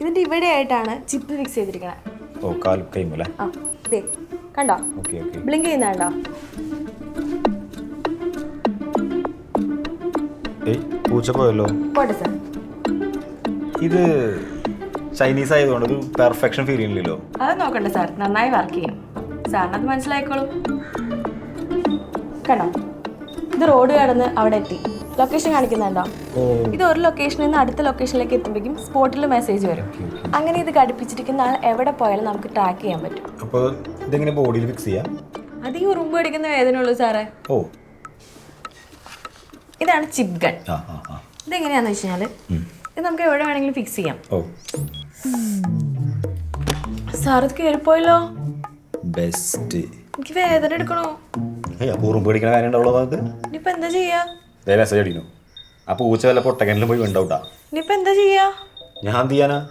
ഇതിന്റെ ഇവിടെ ആയിട്ടാണ് ചിപ്പ് ഫിക്സ് ചെയ്തിരിക്കണേ. ഓ കാൽ ആ ദേ കണ്ടോ? Okay okay. ബ്ലിങ്ക് ചെയ്യുന്ന കണ്ടോ? ഏയ് പൂച്ച പോയല്ലോ. പോട്ടെ സാർ ഇത് ചൈനീസ് ആയതുകൊണ്ട് ഒരു പെർഫെക്ഷൻ ഫീൽ ചെയ്യുന്നില്ലല്ലോ അത് നോക്കണ്ട സാർ നന്നായി വർക്ക് ചെയ്യും. സാറിന് അത് മനസ്സിലായിക്കോളൂ. കണ്ടോ? ഇത് റോഡ് കടന്ന് അവിടെ എത്തി. ലൊക്കേഷൻ കാണിക്കുന്നുണ്ടോ? ഇത് ഒരു ലൊക്കേഷനിൽ നിന്ന് അടുത്ത ലൊക്കേഷനിലേക്ക് എത്തുമ്പോഴേക്കും സ്പോട്ടിൽ മെസ്സേജ് വരും. അങ്ങനെ ഇത് ഘടിപ്പിച്ചിരിക്കുന്ന ആൾ എവിടെ പോയാലും നമുക്ക് ട്രാക്ക് ചെയ്യാൻ പറ്റും. അപ്പോൾ ഇതെങ്ങനെ ബോഡിയിൽ ഫിക്സ് ചെയ്യാം? അത് ഈ ഉറുമ്പ് അടിക്കുന്ന വേദന ഉള്ളൂ സാറേ. ഓ. ഇതാണ് ചിപ്പ് ഗൺ ഇതെങ്ങനെയാണെന്ന് വെച്ച് കഴിഞ്ഞാൽ ഇത് നമുക്ക് എവിടെ വേണമെങ്കിലും ഫിക്സ് ചെയ്യാം. ഓ. സാർ ഇത് കയറിപ്പോയല്ലോ ബെസ്റ്റ് എനിക്ക് വേദന എടുക്കണോ. അപ്പോൾ ഉറുമ്പ് പിടിക്കുന്ന കാര്യം ഉണ്ടാവുള്ളൂ ഇനിയിപ്പോൾ എന്താ ചെയ്യാ? മെസ്സേജ് അടിക്കുന്നു. അപ്പോൾ പൂച്ച വല്ല പൊട്ടക്കനിലും പോയി ഉണ്ടാവൂട്ടാ ഇനിയിപ്പോ എന്താ ചെയ്യാ? ഞാൻ ചെയ്യാനാ?